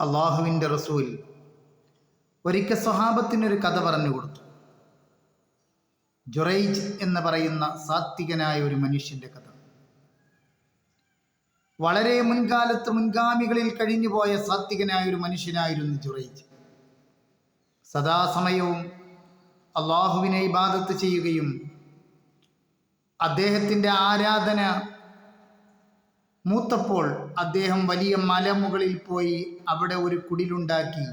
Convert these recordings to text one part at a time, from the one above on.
അള്ളാഹുവിന്റെ റസൂൽ ഒരിക്കൽ സ്വഹാബത്തിനൊരു കഥ പറഞ്ഞു കൊടുത്തു. ജുറൈജ് എന്ന് പറയുന്ന സാത്വികനായ ഒരു മനുഷ്യന്റെ കഥ. വളരെ മുൻകാലത്ത് മുൻഗാമികളിൽ കഴിഞ്ഞുപോയ സാത്വികനായ ഒരു മനുഷ്യനായിരുന്നു ജുറൈജ്. സദാസമയവും അള്ളാഹുവിനെ ഇബാദത്ത് ചെയ്യുകയും അദ്ദേഹത്തിന്റെ ആരാധന മൂത്തപ്പോൾ അദ്ദേഹം വലിയ മലമുകളിൽ പോയി അവിടെ ഒരു കുടിലുണ്ടാക്കി.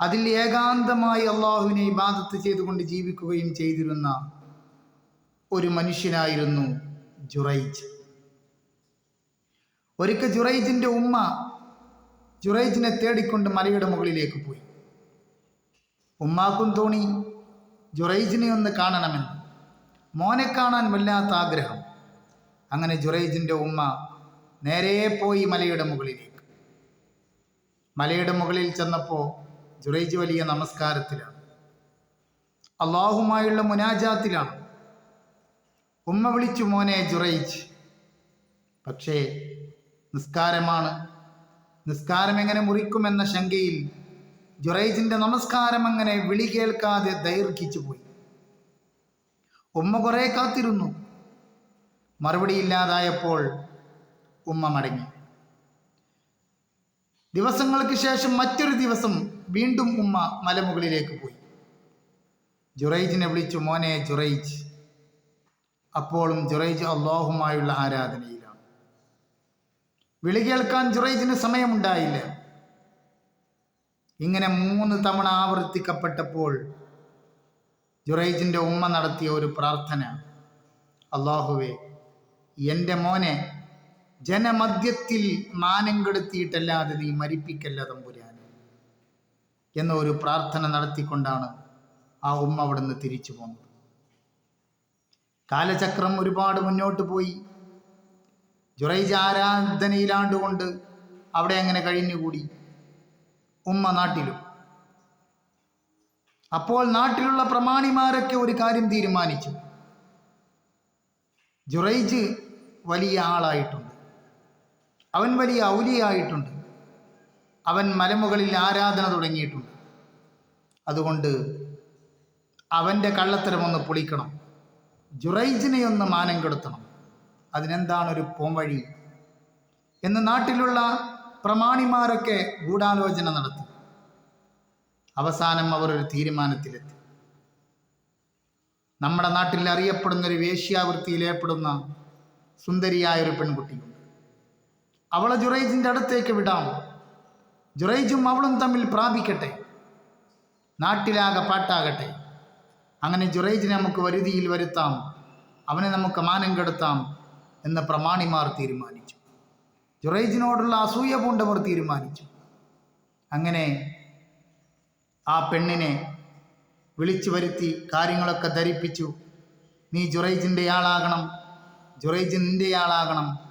അതിൽ ഏകാന്തമായി അള്ളാഹുവിനെ ഇബാദത്ത് ചെയ്തുകൊണ്ട് ജീവിക്കുകയും ചെയ്തിരുന്ന ഒരു മനുഷ്യനായിരുന്നു ജുറൈജ്. ഒരിക്കൽ ജുറൈജിന്റെ ഉമ്മ ജുറൈജിനെ തേടിക്കൊണ്ട് മലയുടെ മുകളിലേക്ക് പോയി. ഉമ്മാക്കും തോണി ജുറൈജിനെ ഒന്ന് കാണണമെന്ന്. മോനെ കാണാൻ വല്ലാത്ത ആഗ്രഹം. അങ്ങനെ ജുറൈജിന്റെ ഉമ്മ നേരെ പോയി മലയുടെ മുകളിലേക്ക്. മലയുടെ മുകളിൽ ചെന്നപ്പോൾ ജുറൈജ് വലിയ നമസ്കാരത്തിലാണ്. അള്ളാഹുമായുള്ള മുനാജാത്തിലാണ്. ഉമ്മ വിളിച്ചു മോനെ ജുറൈജ് പക്ഷേ നിസ്കാരമാണ്. നിസ്കാരം എങ്ങനെ മുറിക്കുമെന്ന ശങ്കയിൽ ജുറൈജിന്റെ നമസ്കാരം അങ്ങനെ വിളി കേൾക്കാതെ ദൈർഘിച്ചു പോയി. ഉമ്മ കുറേ കാത്തിരുന്നു. മറുപടി ഇല്ലാതായപ്പോൾ ഉമ്മ മടങ്ങി. ദിവസങ്ങൾക്ക് ശേഷം മറ്റൊരു ദിവസം വീണ്ടും ഉമ്മ മലമുകളിലേക്ക് പോയി. ജുറൈജിനെ വിളിച്ചു മോനെ ജുറൈജ്. അപ്പോഴും ജുറൈജ് അള്ളാഹുമായുള്ള ആരാധനയിലാണ്. വിളി കേൾക്കാൻ ജുറൈജിന് സമയമുണ്ടായില്ല. ഇങ്ങനെ മൂന്ന് തവണ ആവർത്തിക്കപ്പെട്ടപ്പോൾ ജുറൈജിന്റെ ഉമ്മ നടത്തിയ ഒരു പ്രാർത്ഥന അള്ളാഹുവേ എന്റെ മോനെ ജനമധ്യത്തിൽ മാനം കെടുത്തിയിട്ടല്ലാതെ നീ മരിപ്പിക്കല്ല തമ്പുരാൻ എന്ന ഒരു പ്രാർത്ഥന നടത്തിക്കൊണ്ടാണ് ആ ഉമ്മ അവിടെ നിന്ന് തിരിച്ചു പോകുന്നത് കാലചക്രം ഒരുപാട് മുന്നോട്ട് പോയി. ജുറൈജ് ആരാധനയിലാണ്ടുകൊണ്ട് അവിടെ അങ്ങനെ കഴിഞ്ഞുകൂടി. ഉമ്മ നാട്ടിലും. അപ്പോൾ നാട്ടിലുള്ള പ്രമാണിമാരൊക്കെ ഒരു കാര്യം തീരുമാനിച്ചു. ജുറൈജ് വലിയ ആളായിട്ടുണ്ട്. അവൻ വലിയ ഔലിയായിട്ടുണ്ട്. അവൻ മലമുകളിൽ ആരാധന തുടങ്ങിയിട്ടുണ്ട്. അതുകൊണ്ട് അവന്റെ കള്ളത്തരമൊന്ന് പൊളിക്കണം. ജുറൈജിനെ ഒന്ന് മാനം കെടുത്തണം. അതിനെന്താണൊരു പോംവഴി എന്ന് നാട്ടിലുള്ള പ്രമാണിമാരൊക്കെ ഗൂഢാലോചന നടത്തി. അവസാനം അവർ ഒരു തീരുമാനത്തിലെത്തി. നമ്മുടെ നാട്ടിൽ അറിയപ്പെടുന്ന ഒരു വേശ്യാവൃത്തിയിൽ ഏർപ്പെടുന്ന സുന്ദരിയായ ഒരു പെൺകുട്ടിയുണ്ട്. അവളെ ജുറൈജിന്റെ അടുത്തേക്ക് വിടാം. ജുറൈജും അവളും തമ്മിൽ പ്രാപിക്കട്ടെ. നാട്ടിലാകെ പാട്ടാകട്ടെ. അങ്ങനെ ജുറൈജിനെ നമുക്ക് വരുതിയിൽ വരുത്താം. അവനെ നമുക്ക് മാനം കെടുത്താം എന്ന് പ്രമാണിമാർ തീരുമാനിച്ചു. ജുറൈജിനോടുള്ള അസൂയ പൂണ്ടവർ തീരുമാനിച്ചു. അങ്ങനെ ആ പെണ്ണിനെ വിളിച്ചു വരുത്തി കാര്യങ്ങളൊക്കെ ധരിപ്പിച്ചു. നീ ജുറൈജിന്റെ ആളാകണം. ജുറൈജ് നിന്റെ ആളാകണം.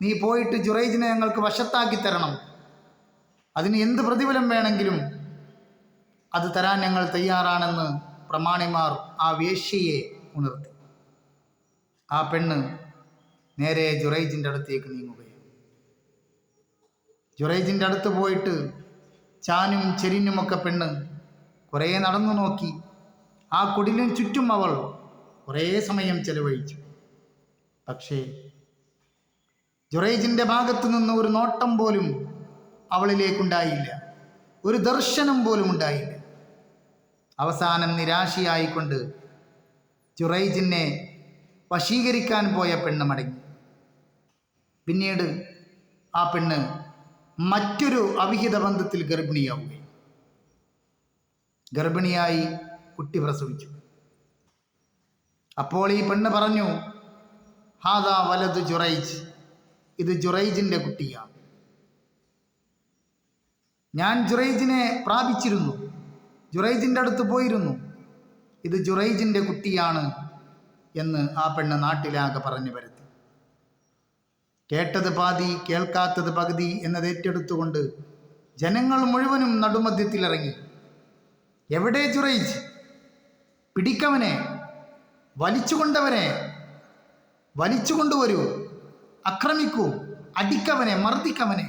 നീ പോയിട്ട് ജുറൈജിനെ ഞങ്ങൾക്ക് വശത്താക്കി തരണം. അതിന് എന്ത് പ്രതിഫലം വേണമെങ്കിലും അത് തരാൻ ഞങ്ങൾ തയ്യാറാണെന്ന് പ്രമാണിമാർ ആ വേശ്യയെ ഉണർത്തി. ആ പെണ്ണ് നേരെ ജുറൈജിന്റെ അടുത്തേക്ക് നീങ്ങുകയാണ്. ജുറൈജിന്റെ അടുത്ത് പോയിട്ട് ചാനും ചെരിനുമൊക്കെ പെണ്ണ് കുറേ നടന്നു നോക്കി. ആ കുടിലിന് ചുറ്റും അവൾ കുറേ സമയം ചെലവഴിച്ചു. പക്ഷേ ജുറൈജിന്റെ ഭാഗത്തു നിന്ന് ഒരു നോട്ടം പോലും അവളിലേക്കുണ്ടായില്ല. ഒരു ദർശനം പോലും ഉണ്ടായില്ല. അവസാനം നിരാശയായിക്കൊണ്ട് ജുറൈജിനെ വശീകരിക്കാൻ പോയ പെണ്ണ് മടങ്ങി. പിന്നീട് ആ പെണ്ണ് മറ്റൊരു അവിഹിത ബന്ധത്തിൽ ഗർഭിണിയാവുകയും ഗർഭിണിയായി കുട്ടി പ്രസവിച്ചു. അപ്പോൾ ഈ പെണ്ണ് പറഞ്ഞു ഹാദാ വലത് ജുറൈജ് ഇത് ജുറൈജിന്റെ കുട്ടിയാണ്. ഞാൻ ജുറൈജിനെ പ്രാപിച്ചിരുന്നു. ജുറൈജിന്റെ അടുത്ത് പോയിരുന്നു. ഇത് ജുറൈജിന്റെ കുട്ടിയാണ് എന്ന് ആ പെണ്ണ് നാട്ടിലാകെ പറഞ്ഞു വരുത്തി കേട്ടത് പാതി കേൾക്കാത്തത് പകുതി എന്നത് ഏറ്റെടുത്തുകൊണ്ട് ജനങ്ങൾ മുഴുവനും നടുമധ്യത്തിലിറങ്ങി. എവിടെ ജുറൈജ്? പിടിക്കവനെ വലിച്ചുകൊണ്ടവനെ വലിച്ചു കൊണ്ടുവരൂ ആക്രമിക്കൂ അടിക്കവനെ മർദ്ദിക്കവനെ.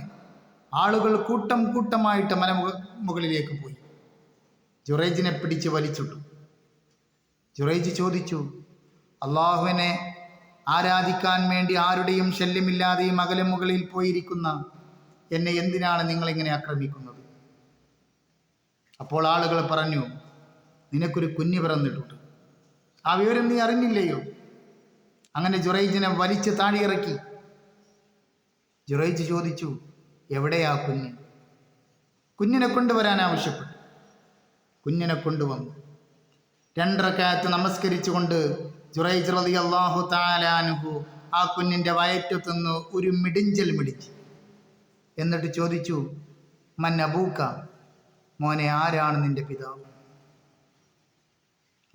ആളുകൾ കൂട്ടം കൂട്ടമായിട്ട് മല മുകളിലേക്ക് പോയി. ജുറൈജിനെ പിടിച്ച് വലിച്ചിട്ടു ജുറൈജ് ചോദിച്ചു അള്ളാഹുവിനെ ആരാധിക്കാൻ വേണ്ടി ആരുടെയും ശല്യമില്ലാതെയും അകലെ മുകളിൽ പോയിരിക്കുന്ന എന്നെ എന്തിനാണ് നിങ്ങളിങ്ങനെ ആക്രമിക്കുന്നത്? അപ്പോൾ ആളുകൾ പറഞ്ഞു നിനക്കൊരു കുഞ്ഞ് പിറന്നിട്ടുണ്ട്. ആ വിവരം നീ അറിഞ്ഞില്ലയോ? അങ്ങനെ ജുറൈജിനെ വലിച്ച് താഴെയിറക്കി ജുറൈജ് ചോദിച്ചു എവിടെയാ കുഞ്ഞ്? കുഞ്ഞിനെ കൊണ്ടുവരാൻ ആവശ്യപ്പെട്ടു. കുഞ്ഞിനെ കൊണ്ടുവന്നു. രണ്ടരക്കാലത്ത് നമസ്കരിച്ചുകൊണ്ട് ജുറൈജ് റതി അള്ളാഹു താലാനുഹു ആ കുഞ്ഞിന്റെ വയറ്റത്തുനിന്ന് ഒരു മിടിഞ്ചൽ മിടിച്ചു. എന്നിട്ട് ചോദിച്ചു മൻ അബൂക്ക മോനെ ആരാണ് നിന്റെ പിതാവ്?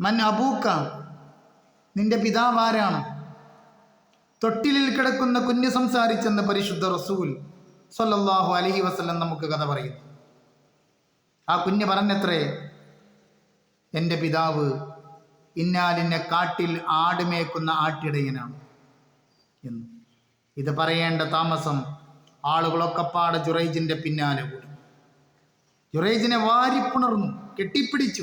മൻ അബൂക്ക നിന്റെ പിതാവ് ആരാണ്? തൊട്ടിലിൽ കിടക്കുന്ന കുഞ്ഞ് സംസാരിച്ചെന്ന് പരിശുദ്ധ റസൂൽ സല്ലല്ലാഹു അലഹി വസല്ലം നമുക്ക് കഥ പറയുന്നു. ആ കുഞ്ഞ് പറഞ്ഞത്രേ എന്റെ പിതാവ് ഇന്നാലിന്റെ കാട്ടിൽ ആടുമേക്കുന്ന ആട്ടിടയനാണ്. എന്ന്. ഇത് പറയേണ്ട താമസം ആളുകളൊക്കെ പാടെ ജുറൈജിന്റെ പിന്നാലെ കൂടി. ജുറൈജിനെ വാരിപ്പുണർന്നു കെട്ടിപ്പിടിച്ചു.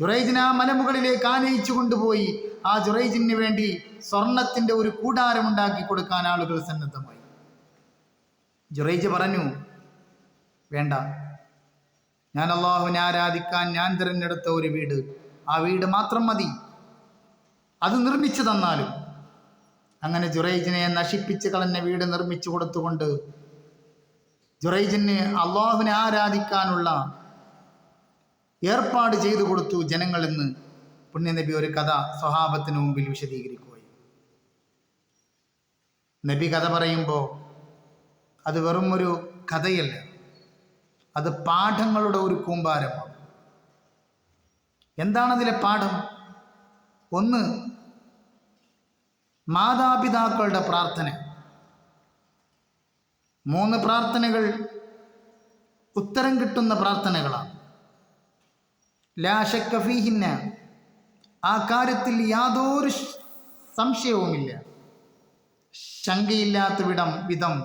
ജുറൈജിനെ ആ മലമുകളിലേക്ക് ആനയിച്ചു കൊണ്ടുപോയി. ആ ജുറൈജിന് വേണ്ടി സ്വർണത്തിന്റെ ഒരു കൂടാരമുണ്ടാക്കി കൊടുക്കാൻ ആളുകൾ സന്നദ്ധമായി. ജുറൈജ് പറഞ്ഞു വേണ്ട. ഞാൻ അള്ളാഹുവിനെ ആരാധിക്കാൻ ഞാൻ തിരഞ്ഞെടുത്ത ഒരു വീട്. ആ വീട് മാത്രം മതി. അത് നിർമ്മിച്ചു തന്നാലും. അങ്ങനെ ജുറൈജിനെ നശിപ്പിച്ച് കളഞ്ഞ വീട് നിർമ്മിച്ചു കൊടുത്തുകൊണ്ട് ജുറൈജിന് അള്ളാഹുവിനെ ആരാധിക്കാനുള്ള ഏർപ്പാട് ചെയ്തു കൊടുത്തു ജനങ്ങളെന്ന് പുണ്യനബി ഒരു കഥ സ്വഹാബത്തിന് മുമ്പിൽ വിശദീകരിക്കുകയും. നബി കഥ പറയുമ്പോൾ അത് വെറും ഒരു കഥയല്ല. അത് പാഠങ്ങളുടെ ഒരു കൂമ്പാരമാണ്. എന്താണതിലെ പാഠം? ഒന്ന് മാതാപിതാക്കളുടെ പ്രാർത്ഥന. മൂന്ന് പ്രാർത്ഥനകൾ ഉത്തരം കിട്ടുന്ന പ്രാർത്ഥനകളാണ്. ലാശക്കഫീഹിന്ന ആ കാര്യത്തിൽ യാതൊരു സംശയവുമില്ല. ശങ്കയില്ലാത്ത വിടം വിധം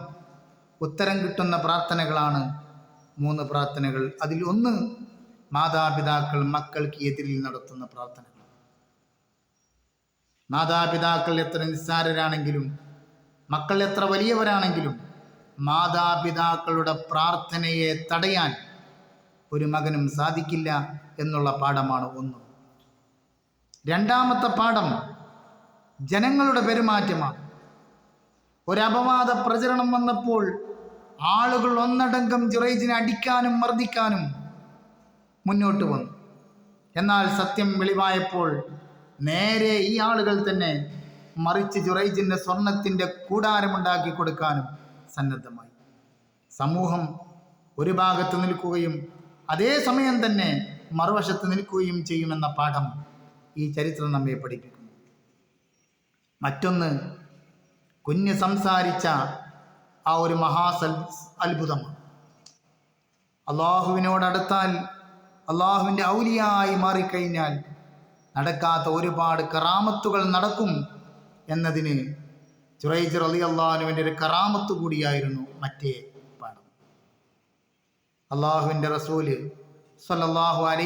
ഉത്തരം കിട്ടുന്ന പ്രാർത്ഥനകളാണ് മൂന്ന് പ്രാർത്ഥനകൾ. അതിൽ ഒന്ന് മാതാപിതാക്കൾ മക്കൾക്ക് എതിരിൽ നടത്തുന്ന പ്രാർത്ഥനകൾ. മാതാപിതാക്കൾ എത്ര നിസ്സാരരാണെങ്കിലും മക്കൾ എത്ര വലിയവരാണെങ്കിലും മാതാപിതാക്കളുടെ പ്രാർത്ഥനയെ തടയാൻ ഒരു മകനും സാധിക്കില്ല എന്നുള്ള പാഠമാണ് ഒന്ന്. രണ്ടാമത്തെ പാഠം ജനങ്ങളുടെ പെരുമാറ്റമാണ്. ഒരപവാദ പ്രചരണം വന്നപ്പോൾ ആളുകൾ ഒന്നടങ്കം ജുറൈജിനെ അടിക്കാനും മർദ്ദിക്കാനും മുന്നോട്ട് വന്നു. എന്നാൽ സത്യം വെളിവായപ്പോൾ നേരെ ഈ ആളുകൾ തന്നെ മറിച്ച് ജുറൈജിന്റെ സ്വർണത്തിന്റെ കൂടാരമുണ്ടാക്കി കൊടുക്കാനും സന്നദ്ധമായി. സമൂഹം ഒരു ഭാഗത്ത് നിൽക്കുകയും അതേ സമയം തന്നെ മറുവശത്ത് നിൽക്കുകയും ചെയ്യുമെന്ന പാഠം ഈ ചരിത്രം നമ്മെ പഠിപ്പിക്കുന്നു. മറ്റൊന്ന് കുഞ്ഞ് സംസാരിച്ച ആ ഒരു മഹാസൽ അത്ഭുതമാണ്. അള്ളാഹുവിനോടടുത്താൽ അള്ളാഹുവിന്റെ ഔലിയായി മാറിക്കഴിഞ്ഞാൽ നടക്കാത്ത ഒരുപാട് കറാമത്തുകൾ നടക്കും എന്നതിന് ചുറൈജർ അലി അള്ളാഹുവിന്റെ ഒരു കറാമത്ത് കൂടിയായിരുന്നു മറ്റേ അള്ളാഹുവിന്റെ റസൂൽ സല്ലാഹു അലൈഹി